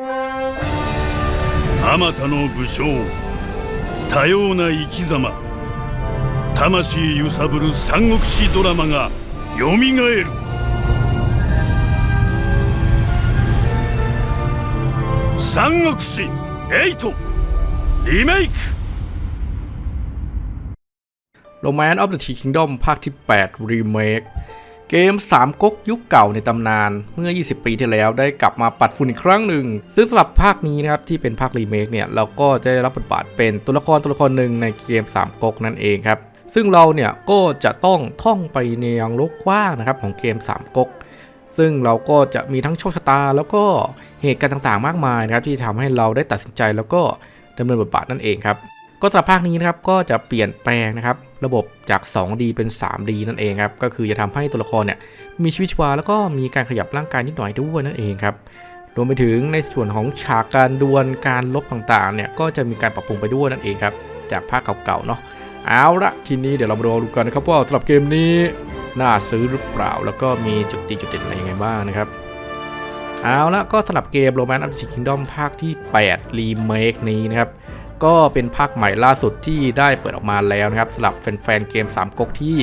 あまたの武将多様な生き様魂揺さぶる三国志ドラマがよみがえる三国志8リメイク Romance of the Tea Kingdom ภาคที่ 8 Remake เกม 3ก๊กยุคเก่าในตำนานเมื่อ 20 ปีที่แล้วได้กลับมาปัดฝุ่นอีกครั้งหนึ่ง ซึ่งสำหรับภาคนี้นะครับที่เป็นภาครีเมคเนี่ยเราก็จะได้รับบทบาทเป็นตัวละครตัวละครหนึ่งในเกม 3ก๊กนั่นเองครับซึ่งเราเนี่ยก็จะต้องท่องไปในยังโลกกว้างนะครับของเกม 3ก๊กซึ่งเราก็จะมีทั้งโชคชะตา แล้วก็เหตุการณ์ต่างๆ มากมายนะครับที่ทำให้เราได้ตัดสินใจแล้วก็ดำเนินบทบาทนั่นเองครับก็สำหรับภาคนี้นะครับก็จะเปลี่ยนแปลงนะครับ ระบบจาก 2D เป็น 3D นั่นเองครับ ก็คือจะทำให้ตัวละครเนี่ยมีชีวิตชีวาแล้วก็มีการขยับร่างกายนิดหน่อยด้วยนั่นเองครับ รวมไปถึงในส่วนของฉากการดวลการลบต่างๆเนี่ยก็จะมีการปรับปรุงไปด้วยนั่นเองครับ จากภาคเก่าๆเนาะ เอาละทีนี้เดี๋ยวเรามาดูกันนะครับว่าสำหรับเกมนี้น่าซื้อหรือเปล่า แล้วก็มีจุดดีจุดเด่นอะไรยังไงบ้างนะครับเอาละก็สำหรับเกม Romance of the Kingdom ภาคที่ 8 Remake นี้นะครับ ก็เป็นภาคใหม่ล่าสุดที่ได้เปิดออกมาแล้วนะครับสำหรับแฟนๆเกม3ก๊กที่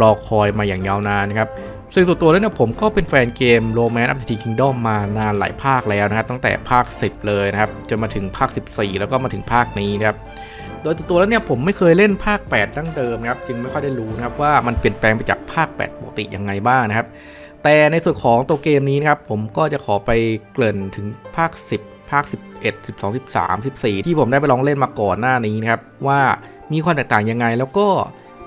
รอคอยมาอย่างยาวนานนะครับซึ่งส่วนตัวแล้วเนี่ยผมก็เป็นแฟนเกม Romance of the Kingdom มานานหลายภาคแล้วนะครับ ตั้งแต่ภาค 10 เลยนะครับจนมาถึงภาค 14 แล้วก็มาถึงภาคนี้นะครับโดยตัวแล้วเนี่ยผมไม่เคยเล่นภาค 8 ดั้งเดิมนะครับ จึงไม่ค่อยได้รู้นะครับว่ามันเปลี่ยนแปลงไปจากภาค 8 ปกติยังไงบ้างนะครับ แต่ในส่วนของตัวเกมนี้นะครับผมก็จะขอไปเกริ่นถึงภาค 10 ภาค 11 12 13 14 ที่ผมได้ไปลองเล่นมาก่อนหน้านี้นะครับ ว่ามีความแตกต่างยังไง แล้วก็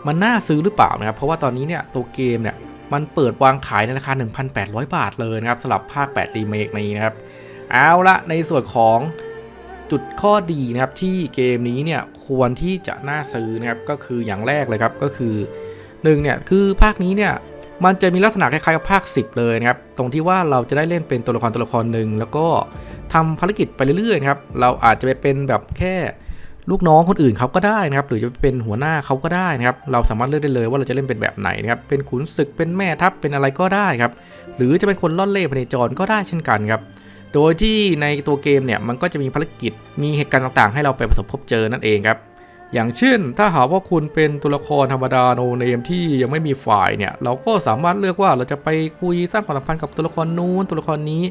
มันน่าซื้อหรือเปล่านะครับ เพราะว่าตอนนี้เนี่ยตัวเกมเนี่ยมันเปิดวางขายในราคา 1,800 บาทเลยนะครับสำหรับภาค8รีเมคนี้นะครับ เอาละในส่วนของจุดข้อดีนะครับที่เกมนี้เนี่ยควรที่จะน่าซื้อนะครับก็คืออย่างแรกเลยครับก็คือหนึ่งเนี่ยคือภาคนี้เนี่ย มันจะมีลักษณะคล้ายๆกับภาค 10 เลยนะครับ ตรงที่ว่าเราจะได้เล่นเป็นตัวละครตัวละครหนึ่งแล้วก็ทำภารกิจไปเรื่อยๆครับ เราอาจจะไปเป็นแบบแค่ลูกน้องคนอื่นเขาก็ได้นะครับ หรือจะเป็นหัวหน้าเขาก็ได้นะครับ เราสามารถเลือกได้เลยว่าเราจะเล่นเป็นแบบไหนนะครับ เป็นขุนศึก เป็นแม่ทัพ เป็นอะไรก็ได้ครับ หรือจะเป็นคนล่อนเล่พเนจรก็ได้เช่นกันครับ โดยที่ในตัวเกมเนี่ยมันก็จะมีภารกิจ มีเหตุการณ์ต่างๆ ให้เราไปประสบพบเจอนั่นเองครับ อย่างเช่น ถ้าหากว่าคุณเป็นตัวละครธรรมดาโนเนมที่ยังไม่มีฝ่ายเนี่ยเราก็สามารถเลือกว่าเราจะไปคุยสร้างความสัมพันธ์กับตัวละครนู้นตัวละครนี้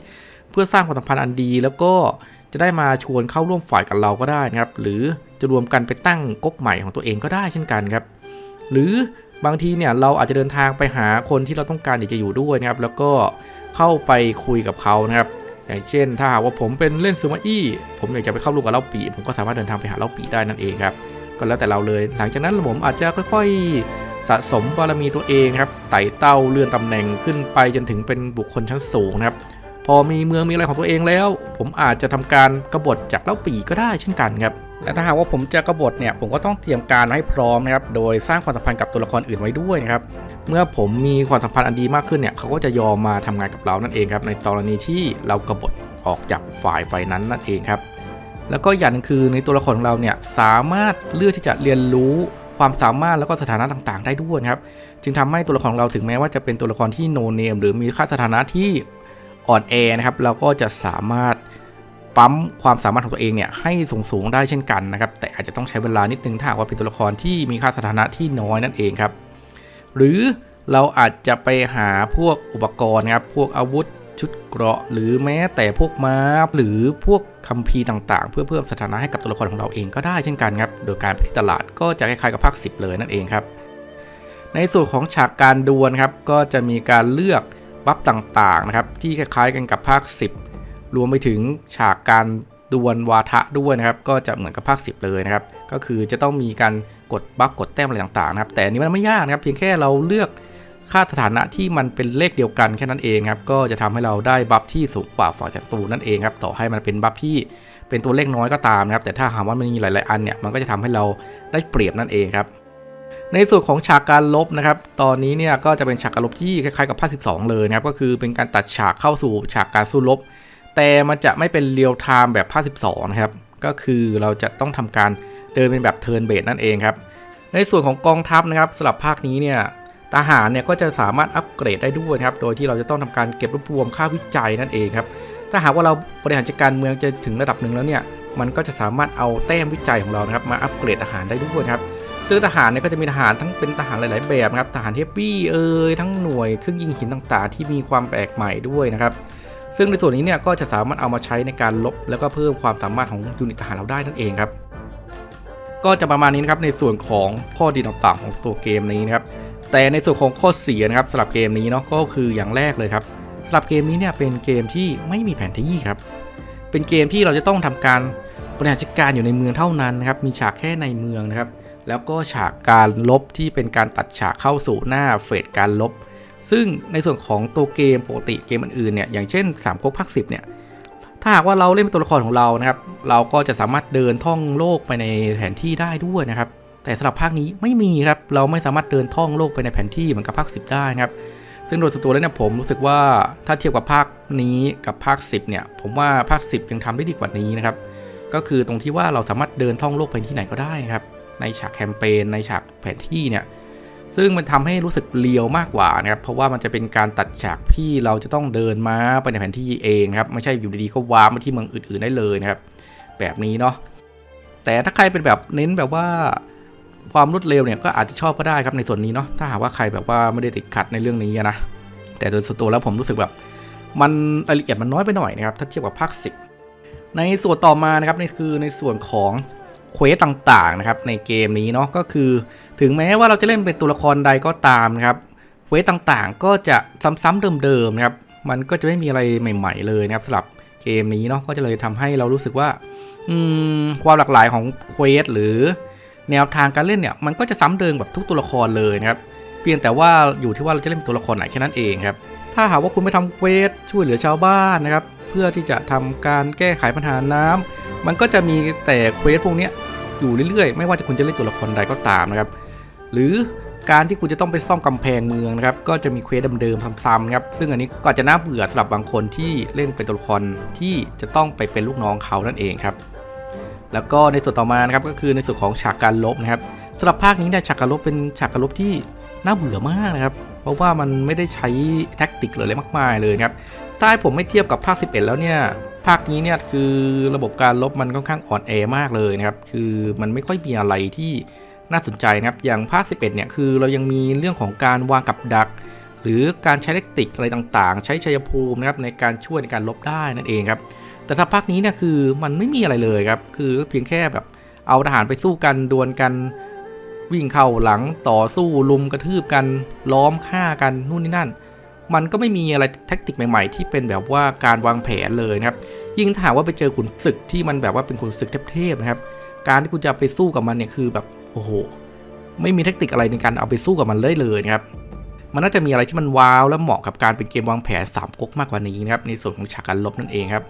เพื่อสร้างความสัมพันธ์อันดี แล้วก็จะได้มาชวนเข้าร่วมฝ่ายกับเราก็ได้นะครับ หรือจะรวมกันไปตั้งก๊กใหม่ของตัวเองก็ได้เช่นกันครับ หรือบางทีเนี่ยเราอาจจะเดินทางไปหาคนที่เราต้องการอยากจะอยู่ด้วยนะครับ แล้วก็เข้าไปคุยกับเขานะครับ อย่างเช่นถ้าหากว่าผมเป็นเล่นซูมาอี้ผมอยากจะไปเข้าร่วมกับเล่าปีผมก็สามารถเดินทางไปหาเล่าปีได้นั่นเองครับ ก็แล้วแต่เราเลย หลังจากนั้นผมอาจจะค่อยๆสะสมบารมีตัวเองครับไต่เต้าเลื่อนตำแหน่งขึ้นไปจนถึงเป็นบุคคลชั้นสูงนะครับพอมีเมืองมีอะไรของตัวเองแล้ว ผมอาจจะทำการกบฏจากเล่าปีก็ได้เช่นกันครับและถ้าหากว่าผมจะกบฏเนี่ยผมก็ต้องเตรียมการให้พร้อมนะครับโดยสร้างความสัมพันธ์กับตัวละครอื่นไว้ด้วยนะครับเมื่อผมมีความสัมพันธ์อันดีมากขึ้นเนี่ยเขาก็จะยอมมาทำงานกับเรานั่นเองครับในกรณีที่เรากบฏออกจากฝ่ายฝ่ายนั้นนั่นเองครับ แล้วก็อย่างหนึงคือในตัวละครของเราเนี่ยสามารถเลือกที่จะเรียนรู้ความสามารถแล้วก็สถานะต่างๆ ได้ด้วยครับ จึงทำให้ตัวละครของเราถึงแม้ว่าจะเป็นตัวละครที่โนเนมหรือมีค่าสถานะที่อ่อนแอนะครับ เราก็จะสามารถปั๊มความสามารถของตัวเองเนี่ยให้สูงๆได้เช่นกันนะครับ แต่อาจจะต้องใช้เวลานิดนึงถ้าว่าเป็นตัวละครที่มีค่าสถานะที่น้อยนั่นเองครับ หรือเราอาจจะไปหาพวกอุปกรณ์นะครับ พวกอาวุธ ชุดเกราะหรือแม้แต่พวกม้าหรือพวกคัมภีร์ต่างๆ เพื่อเพิ่มสถานะให้กับตัวละครของเราเองก็ได้เช่นกันครับ โดยการไปที่ตลาดก็จะคล้ายๆกับภาค 10 เลยนั่นเองครับ ในส่วนของฉากการดวลครับก็จะมีการเลือกบัฟต่างๆนะครับที่คล้ายๆกันกับภาค 10 รวมไปถึงฉากการดวลวาทะด้วยนะครับก็จะเหมือนกับภาค 10 เลยนะครับก็คือจะต้องมีการกดบัฟกดแต้มอะไรต่างๆนะครับแต่นนี้มันไม่ยากนะครับเพียงแค่เราเลือก ค่าสถานะที่มันเป็นเลขเดียวกันแค่นั้นเองครับ ก็จะทำให้เราได้บัฟที่สูงกว่าฝ่ายศัตรูนั่นเองครับ ต่อให้มันเป็นบัฟที่เป็นตัวเลขน้อยก็ตามนะครับ แต่ถ้าหากว่ามันมีหลาย ๆ อันเนี่ย มันก็จะทำให้เราได้เปรียบนั่นเองครับ ในส่วนของฉากการลบนะครับ ตอนนี้เนี่ยก็จะเป็นฉากการลบที่คล้ายๆกับภาค12 เลยนะครับ ก็คือเป็นการตัดฉากเข้าสู่ฉากการสู้รบ แต่มันจะไม่เป็นเรียลไทม์แบบภาค12 นะครับ ก็คือเราจะต้องทำการเดินเป็นแบบเทิร์นเบสนั่นเองครับ ในส่วนของกองทัพนะครับสำหรับภาคนี้เนี่ย ทหารเนี่ยก็จะสามารถอัปเกรดได้ด้วยนะครับ โดยที่เราจะต้องทำการเก็บรวบรวมค่าวิจัยนั่นเองครับ ถ้าหากว่าเราบริหารจัดการเมืองจะถึงระดับหนึ่งแล้วเนี่ย มันก็จะสามารถเอาแต้มวิจัยของเรานะครับมาอัปเกรดทหารได้ด้วยครับ ซึ่งทหารเนี่ยก็จะมีทหารทั้งเป็นทหารหลาย ๆ แบบครับ ทหารเฮฟวี่เอ่ยทั้งหน่วยเครื่องยิงหินต่าง ๆ ที่มีความแปลกใหม่ด้วยนะครับซึ่งในส่วนนี้เนี่ยก็จะสามารถเอามาใช้ในการลบ แล้วก็เพิ่มความสามารถของยูนิตทหารเราได้นั่นเองครับ ก็จะประมาณนี้นะครับในส่วนของข้อดีต่างๆของตัวเกมนี้นะครับ แต่ในส่วนของข้อเสียนะครับสำหรับเกมนี้เนาะก็คืออย่างแรกเลยครับสำหรับเกมนี้เนี่ยเป็นเกมที่ไม่มีแผนที่ครับ เป็นเกมที่เราจะต้องทำการบริหารจัดการอยู่ในเมืองเท่านั้นนะครับมีฉากแค่ในเมืองนะครับ แล้วก็ฉากการลบที่เป็นการตัดฉากเข้าสู่หน้าเฟสการลบ ซึ่งในส่วนของตัวเกมปกติเกมอื่นๆเนี่ยอย่างเช่น3ก๊กภาค10เนี่ยถ้าหากว่าเราเล่นเป็นตัวละครของเรานะครับ เราก็จะสามารถเดินท่องโลกไปในแผนที่ได้ด้วยนะครับ แต่สำหรับภาคนี้ไม่มีครับ เราไม่สามารถเดินท่องโลกไปในแผนที่เหมือนกับภาค 10 ได้นะครับ ซึ่งโดยส่วนตัวแล้วเนี่ยผมรู้สึกว่าถ้าเทียบกับภาคนี้กับภาค 10 เนี่ย ผมว่าภาค 10 ยังทำได้ดีกว่านี้นะครับ ก็คือตรงที่ว่าเราสามารถเดินท่องโลกไปที่ไหนก็ได้นะครับ ในฉากแคมเปญ ในฉากแผนที่เนี่ย ซึ่งมันทำให้รู้สึกเลียวมากกว่านะครับ เพราะว่ามันจะเป็นการตัดฉากที่เราจะต้องเดินมาไปในแผนที่เองครับ ไม่ใช่อยู่ดีๆก็วาร์ปมาที่เมืองอื่น ๆได้เลยนะครับ แบบนี้เนาะ แต่ถ้าใครเป็นแบบเน้นแบบว่า ความรวดเร็วเนี่ยก็อาจจะชอบก็ได้ครับในส่วนนี้เนาะถ้าหากว่าใครแบบว่าไม่ได้ติดขัดในเรื่องนี้นะแต่โดยส่วนตัวแล้วผมรู้สึกแบบมันรายละเอียดมันน้อยไปหน่อยนะครับถ้าเทียบกับภาค10ในส่วนต่อมานะครับนี่คือในส่วนของเควสต่างๆนะครับในเกมนี้เนาะก็คือ ถึงแม้ว่าเราจะเล่นเป็นตัวละครใดก็ตามนะครับเควสต่างๆ ก็จะซ้ำๆเดิมๆนะครับมันก็จะไม่มีอะไรใหม่ ๆ เลยนะครับสำหรับเกมนี้เนาะก็จะเลยทำให้เรารู้สึกว่าอืมความหลากหลายของเควสหรือ แนวทางการเล่นเนี่ยมันก็จะซ้ำเดิมแบบทุกตัวละครเลยนะครับเพียงแต่ว่าอยู่ที่ว่าเราจะเล่นตัวละครไหนแค่นั้นเองครับถ้าหากว่าคุณไม่ทำเควสช่วยเหลือชาวบ้านนะครับเพื่อที่จะทำการแก้ไขปัญหาน้ำมันก็จะมีแต่เควสพวกนี้อยู่เรื่อยๆ ไม่ว่าจะคุณจะเล่นตัวละครใดก็ตามนะครับหรือการที่คุณจะต้องไปซ่อมกำแพงเมืองนะครับก็จะมีเควสเดิมๆซ้ำๆนะครับซึ่งอันนี้ก็จะน่าเบื่อสำหรับบางคนที่เล่นเป็นตัวละครที่จะต้องไปเป็นลูกน้องเขานั่นเองครับ แล้วก็ในส่วนต่อมานะครับก็คือในส่วนของฉากการลบนะครับสำหรับภาคนี้เนี่ยฉากการลบเป็นฉากการลบที่น่าเบื่อมากนะครับ เพราะว่ามันไม่ได้ใช้แท็กติกเลยอะไรมากมายเลยครับถ้าให้ผมไม่เทียบกับภาค 11 แล้วเนี่ยภาคนี้เนี่ยคือระบบการลบมันค่อนข้างอ่อนแอมากเลยนะครับ คือมันไม่ค่อยมีอะไรที่น่าสนใจนะครับ อย่างภาค 11 เนี่ยคือเรายังมีเรื่องของการวางกับดัก หรือการใช้แท็กติกอะไรต่างๆ ใช้ชัยภูมินะครับในการช่วยในการลบได้นั่นเองครับ แต่ถ้าภาคนี้เนี่ยคือมันไม่มีอะไรเลยครับ คือเพียงแค่แบบเอาทหารไปสู้กันดวลกัน วิ่งเข้าหลังต่อสู้ลุมกระทืบกันล้อมฆ่ากันนู่นนี่นั่น มันก็ไม่มีอะไรแท็กติกใหม่ๆ ที่เป็นแบบว่าการวางแผนเลยนะครับ ยิ่งถ้าหากว่าไปเจอขุนศึกที่มันแบบว่าเป็นขุนศึกเทพๆนะครับ การที่คุณจะไปสู้กับมันเนี่ยคือแบบโอ้โหไม่มีแท็กติกอะไรในการเอาไปสู้กับมันเลยเลยนะครับมันน่าจะมีอะไรที่มันว้าวและเหมาะกับการเป็นเกมวางแผนสามก๊กมากกว่านี้นะครับในส่วนของฉากการลบนั่นเองครับ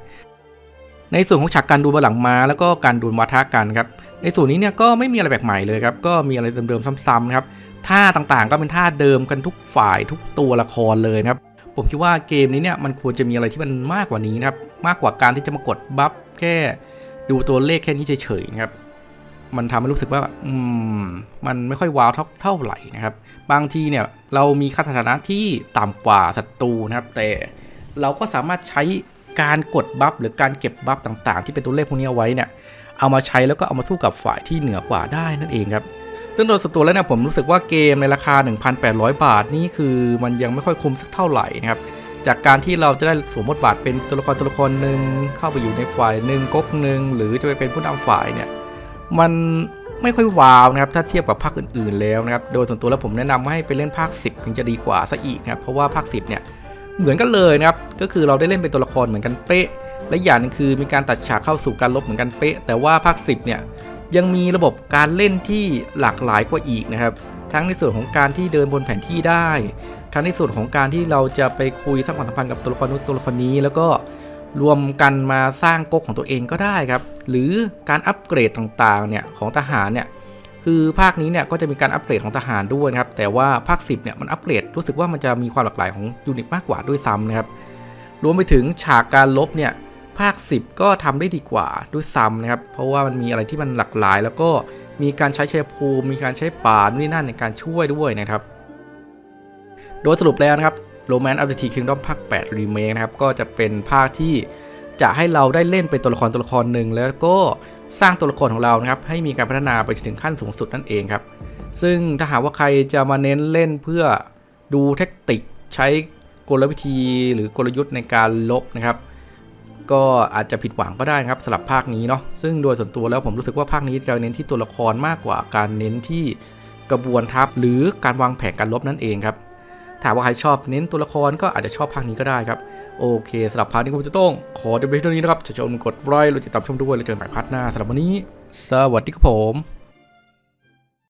ในส่วนของฉากการดูบนหลังมาแล้วก็การดูมาท้ากันครับในส่วนนี้เนี่ยก็ไม่มีอะไรแปลกใหม่เลยครับก็มีอะไรเดิมๆซ้ำๆครับท่าต่างๆก็เป็นท่าเดิมกันทุกฝ่ายทุกตัวละครเลยนะครับผมคิดว่าเกมนี้เนี่ยมันควรจะมีอะไรที่มันมากกว่านี้นะครับมากกว่าการที่จะมากดบัฟแค่ดูตัวเลขแค่นี้เฉยๆนะครับมันทำให้รู้สึกว่าอืมมันไม่ค่อยว้าวเท่าเท่าไหร่นะครับ บางทีเนี่ยเรามีค่าสถานะที่ต่ำกว่าศัตรูนะครับ แต่เราก็สามารถใช้ การกดบัฟหรือการเก็บบัฟต่างๆ ที่เป็นตัวเลขพวกนี้เอาไว้เนี่ยเอามาใช้แล้วก็เอามาสู้กับฝ่ายที่เหนือกว่าได้นั่นเองครับซึ่งโดยส่วนตัวแล้วเนี่ยผมรู้สึกว่าเกมในราคา 1,800 บาทนี่คือมันยังไม่ค่อยคุ้มสักเท่าไหร่นะครับจากการที่เราจะได้สวมบทบาทเป็นตัวละครตัวละครหนึ่งเข้าไปอยู่ในฝ่ายหนึ่งก๊กหนึ่งหรือจะไปเป็นผู้นำฝ่ายเนี่ยมันไม่ค่อยว้าวนะครับถ้าเทียบกับภาคอื่นๆแล้วนะครับโดยส่วนตัวแล้วผมแนะนำให้ไปเล่นภาค 10 ถึงจะดีกว่าซะอีกนะครับเพราะว่าภาค 10 เนี่ย เหมือนกันเลยนะครับ ก็คือเราได้เล่นเป็นตัวละครเหมือนกันเป๊ะ และอย่างหนึงคือมีการตัดฉากเข้าสู่การลบเหมือนกันเป๊ะ แต่ว่าภาค 10 เนี่ยยังมีระบบการเล่นที่หลากหลายกว่าอีกนะครับ ทั้งในส่วนของการที่เดินบนแผนที่ได้ ทั้งในส่วนของการที่เราจะไปคุยสร้างความสัมพันธ์กับตัวละครนู้นตัวละครนี้ แล้วก็รวมกันมาสร้างก๊กของตัวเองก็ได้ครับ หรือการอัปเกรดต่างๆเนี่ยของทหารเนี่ย คือภาคนี้เนี่ยก็จะมีการอัปเกรดของทหารด้วยนะครับ แต่ว่าภาค 10เนี่ยมันอัปเกรดรู้สึกว่ามันจะมีความหลากหลายของยูนิตมากกว่าด้วยซ้ำนะครับ รวมไปถึงฉากการลบเนี่ยภาค 10 ก็ทำได้ดีกว่าด้วยซ้ำนะครับ เพราะว่ามันมีอะไรที่มันหลากหลาย แล้วก็มีการใช้ชัยภูมิ มีการใช้ป่านนี่นั่นในการช่วยด้วยนะครับ โดยสรุปแล้วนะครับ Romance of the Tea Kingdom ภาค 8 Remake นะครับ ก็จะเป็นภาคที่ จะให้เราได้เล่นเป็นตัวละครตัวละครหนึ่งแล้วก็สร้างตัวละครของเรานะครับให้มีการพัฒนาไปถึงขั้นสูงสุดนั่นเองครับ ซึ่งถ้าหากว่าใครจะมาเน้นเล่นเพื่อดูเทคนิคใช้กลวิธีหรือกลยุทธ์ในการลบนะครับ ก็อาจจะผิดหวังก็ได้นะครับสำหรับภาคนี้เนาะซึ่งโดยส่วนตัวแล้วผมรู้สึกว่าภาคนี้จะเน้นที่ตัวละครมากกว่าการเน้นที่กระบวนทัพหรือการวางแผนการลบนั่นเองครับถ้าว่าใครชอบเน้นตัวละครก็อาจจะชอบภาคนี้ก็ได้ครับ โอเคสำหรับพาร์ทนี้ผมจะต้อง ขอจบไปเท่านี้นะครับชมกดไลค์หรือติดตามชมด้วยแล้วเจอกันใหม่พาร์ทหน้าสำหรับวันนี้ สวัสดีครับผม